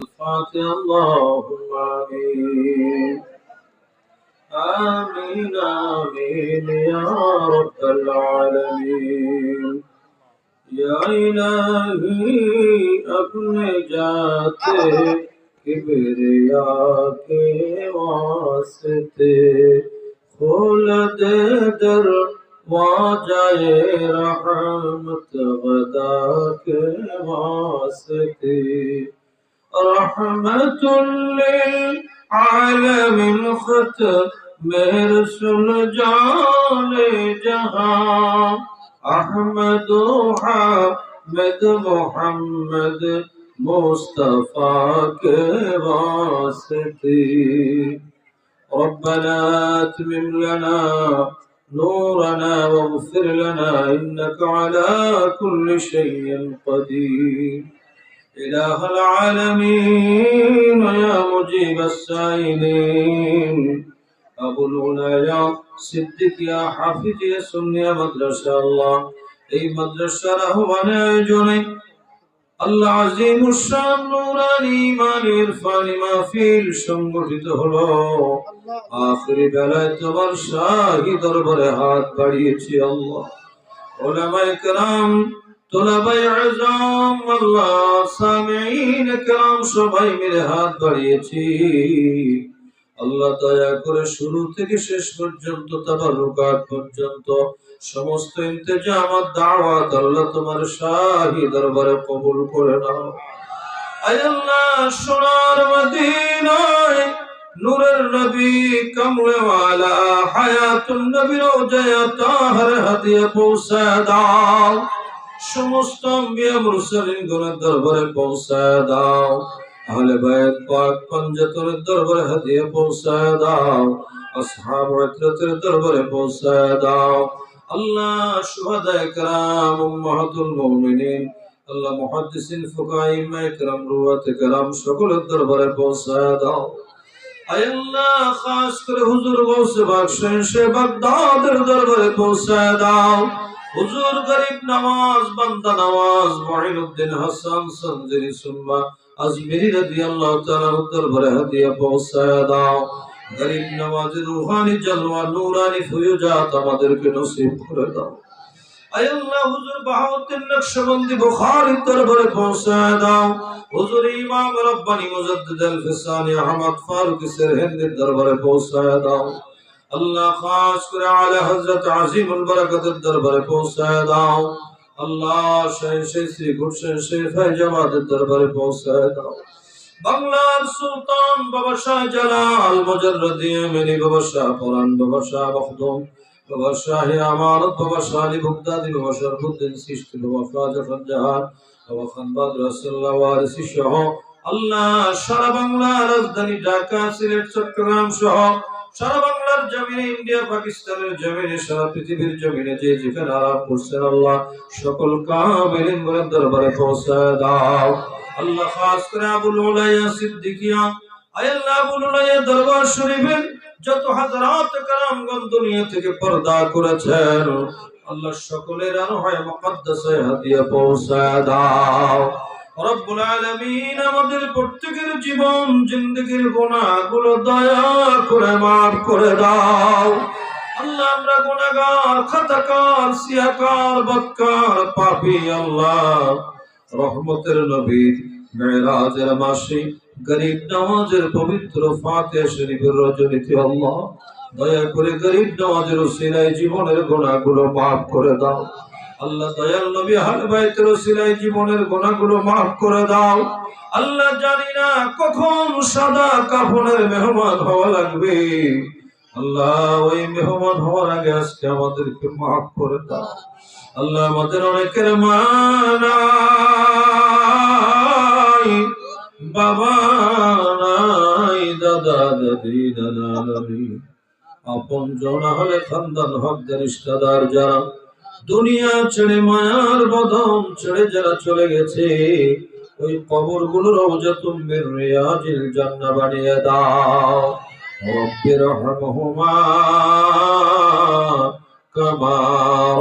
الفاتحة اللهم آمين آمين آمين يا رب العالمين या इलाही अपने जाते किबरिया के वास्ते खोल दे दर वाजाए रहमत गदा के वास्ते رحمة للعالم ختم رسول جان جهان. أحمد حامد محمد مصطفى کے ربنا أتمم لنا نورنا واغفر لنا إنك على كل شيء قدير. إله العالمين يا مجيب السائلين أبو الولايات সিদ্দিক ইয়া হাফিজ ইয়া সুন্নিয়া মাদ্রাসা আল্লাহ এই মাদ্রাসার আহ্বানে আয়োজনে আল্লাহ আজিম উসান নুরানি ইমান ইরফানি মাহফিল সংগঠিত হলো আখরি বেলায় তোমার শাহী দরবারে হাত বাড়িয়েছি আল্লাহ ওলামায়ে কেরাম তোলাবাই আজম আল্লাহ সামিঈন কেরাম সবাই মিলে হাত বাড়িয়েছি। আল্লাহ দয়া করে শুরু থেকে শেষ পর্যন্ত তাবারুকাত পর্যন্ত, সমস্ত ইন্তেজামাত দাওয়াত আল্লাহ তোমার শাহী দরবারে কবুল করে নাও। আল্লাহ, সোনার মদিনায় নূরের নবী কমলেওয়ালা হায়াতুন নবী রোজায়া তাহার হাদিয়া পৌঁছা দাও। সমস্ত আম্বিয়া মুরসালিন গুণের দরবারে পৌঁছা দাও আহলে বায়াত পাক পঞ্জতনের দরবারে হাদিয়া পৌঁছায় দাও আসহাব ইতরাতের দরবারে পৌঁছায় দাও আল্লাহ শুহাদায়ে کرام উম্মাহাতুল মুমিনিন আল্লাহ মুহাদ্দিসিন ফুকাহা ইমাম کرام রুয়াত کرام সকলের দরবারে পৌঁছায় দাও আয় আল্লাহ খাস করে হুজুর গৌসে বাদশাহ সে বাগদাদের দরবারে পৌঁছায় দাও হুজুর গরিব নওয়াজ বান্দা নওয়াজ মুঈনুদ্দিন হাসান সঞ্জরি সুম্মা, আজমিরি রাদিয়াল্লাহু তাআলা দরবারে হাদিয়া পৌঁছায় দাও। গরিব নওয়াজের রূহানি জলওয়া নূরানি ফুয়ুজাত আমাদেরকে নসিব করে দাও। আয় আল্লাহ, হুজুর বাহাউদ্দিন নকশবন্দি বুখারী দরবারে পৌঁছায় দাও। হুজুর ইমাম রব্বানি মুজাদ্দিদ আল ফিসানি আহমদ ফারুক সিরহিন্দির দরবারে পৌঁছায় দাও। আল্লাহ খাস করে আলা হযরত আজিমুল বরকতের দরবারে পৌঁছায় দাও। আল্লাহ সেই সেই শ্রী গুলশন সেই ফয়জাবাদের দরবারে পৌঁছায় দাও। বাংলার সুলতান বাবা শাহ জালাল মুজাররদি মেনি বাবা শাহ পরান বাবা শাহ মখদুম বাবা শাহ আমানত বাবা শাহ আলী বুগদাদি বাবা শরফুদ্দিন সৃষ্টি বাবা খাজা খানজাহান বাবা খানবাদ রাসূলুল্লাহ ওয়ারিসি সহ আল্লাহ সারা বাংলা রাজধানী ঢাকা, সিলেট, চট্টগ্রাম সহ সারা বাংলার জমিনে, ইন্ডিয়া, পাকিস্তানের জমিনে, সারা পৃথিবীর জমিনে যে যেখানে আরাম করছেন আল্লাহ, সকল কামেলিন বলেন দরবারে পৌঁছায় দাও। আল্লাহ খাস করে আবুল উলাইয়া সিদ্দিকিয়া আল্লাহ সকলের আরও হয় মুকদ্দাসে হাদিয়া পৌঁছায় দাও। রব্বুল আলামিন আমাদের প্রত্যেকের জীবন, জিন্দগির গুনাহগুলো দয়া করে maaf করে দাও। আল্লাহ, আমরা গুনাহগার, খাতাকার, সিয়াকার বদকার পাপী আল্লাহ। রহমতের নবী মেরাজের মাসে, গরিব নওয়াজের পবিত্র ফাতিহা শরীফের রজনীতে আল্লাহ। দয়া করে গরিব নওয়াজের উসিলায় জীবনের গুনাহগুলো মাফ করে দাও। আল্লাহ দয়াল নবী হাল বাইতের ওসিলায় জীবনের গুনাহগুলো মাফ করে দাও। আল্লাহ জানি না কখন সাদা কাফনের মেহমান হওয়া লাগবে। আল্লাহ, ওই মেহমান হওয়ার আগে আজকে আমাদেরকে মাফ করে দাও। আল্লাহ আমাদের অনেকের মা নাই, বাবা নাই, দাদা, দাদি দাদা, দাদি। আপন জনা হলে খানদান হকদার ইস্তাদার যারা দুনিয়া ছেড়ে মায়ার বদম ছেড়ে যারা চলে গেছে, ওই কবরগুলোর বানিয়ে দাও।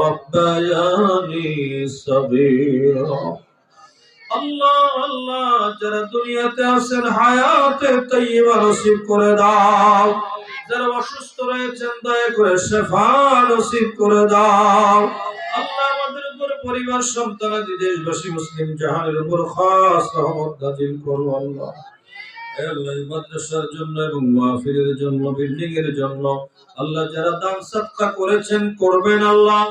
রব্বায়ানি আল্লাহ আল্লাহ, যারা দুনিয়াতে আছেন হায়াতে তৈবা নসিব করে দাও। যারা অসুস্থ রয়েছেন, দয়া করে শেফা করে দাও। আল্লাহ আমাদের উপর পরিবার দেশবাসী, মুসলিম জাহানের উপর খাস রহমত করো আল্লাহ। মাহফিলের জন্য বিল্ডিং এর জন্য আল্লাহ যারা করেছেন, করবেন আল্লাহ।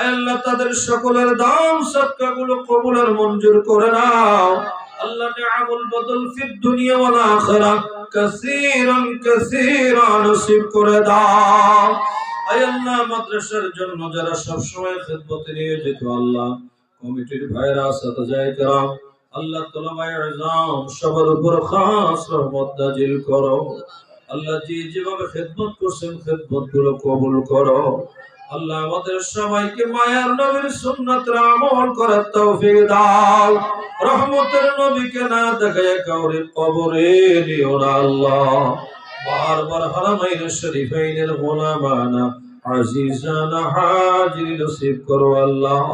আল্লাহ, তাদের সকলের দান সৎকা গুলো কবুলের মঞ্জুর করে নাও। আল্লাহ নিআমুল বদল ফিদ দুনিয়া ওয়াল আখিরা কাসীরান কাসীরা নসিব করে দাও আয় আল্লাহ মাদ্রাসার জন্য যারা সব সময় খেদমতে নিয়ে যেত আল্লাহ কমিটির ভাইরা সাথে যায় کرام আল্লাহ তোলামায় আজম সবার উপর খাস রহমত নাজিল করো আল্লাহ যে যেভাবে খেদমত করছেন খেদমত গুলো কবুল করো আল্লাহ আমাদের সবাইকে মায়ার নবীর সুন্নাতের আমল করার তৌফিক দাও। রহমতের নবীকে না দেখায় কাউরে কবরে নিও না আল্লাহ। বারবার হারামাইন শরীফাইনের গোলামানা আজিজানা হাজির নসিব করো আল্লাহ।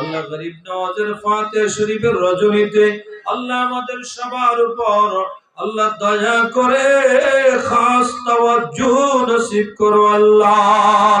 আল্লাহ গরিব নওয়াজের ফাতে শরীফের রজনীতে আল্লাহ আমাদের সবার উপর আল্লাহ দয়া করে খাস তাওয়াজ্জু নসিব করো আল্লাহ।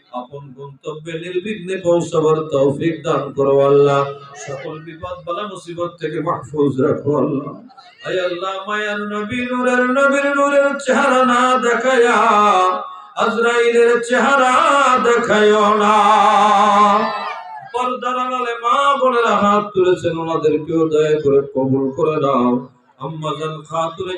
আপন গন্তব্যে নির্বিঘ্নে পৌঁছাবার তৌফিক দান করো আল্লাহ। সকল বিপদ বালা মুসিবত থেকে মাহফুজ রাখো আল্লাহ। আয় আল্লাহ, মায়ার নবী, নূরের নবীর নূরের চেহারা না দেখায়া, আজরাইলের চেহারা দেখায়ও না। পর্দার আড়ালে মা বোনেরা হাত তুলেছেন, ওনাদেরকেও দয়া করে কবুল করে নাও। আম্মাজান খাতুনে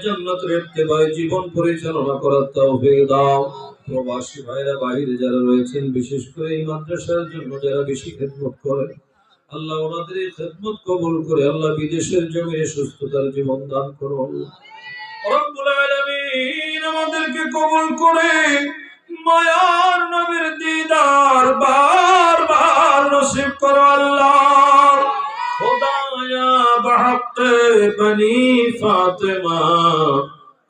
জীবন পরিচালনা করার তৌফিক দাও। প্রবাসী ভাইরা যারা রয়েছেন, বিশেষ করে এই মাদ্রাসার জন্য যারা বেশি খেদমত করেন, আল্লাহ ওনাদের এই খেদমত কবুল করে আল্লাহ বিদেশের জমিনে সুস্থতার জীবন দান করো রব্বুল আলামিন আমাদেরকে কবল করে মায়ার নবীর দিদার বার বার নসিব করো আল্লাহ। خدا یا بحق بنی فاطمہ،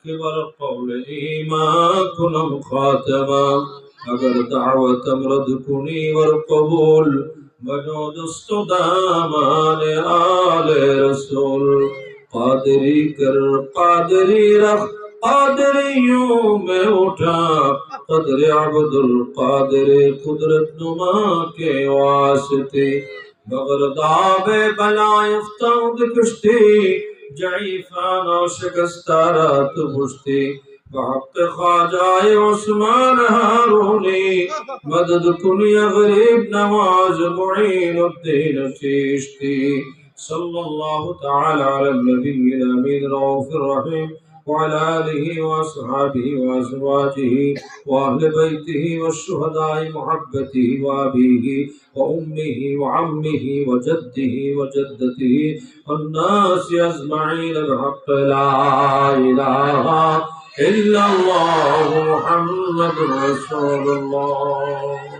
کبر قول ایمان کنم خاتمہ۔ اگر دعوت امرد کنی ور والقبول بجود استدامان آل رسول۔ قادری کر، قادری رخ قادریوں میں اٹھا۔ قدر عبد القادر قدرت نما کے واسطے۔ بغردابِ بلا افتاد کشتی جعیفان فانا شکستارات مشتی بحق خاجائے عثمان حارونی مدد کنی غریب نواز معین الدین چیشتی۔ صلی اللہ تعالی علی نبی الامین رعوف الرحیم۔ وعلى آله وأصحابه وأزواجه وأهل بيته والشهداء محبته وأبيه وأمه وعمه وجده وجدته والناس أجمعين بحق لا إله إلا الله محمد رسول الله.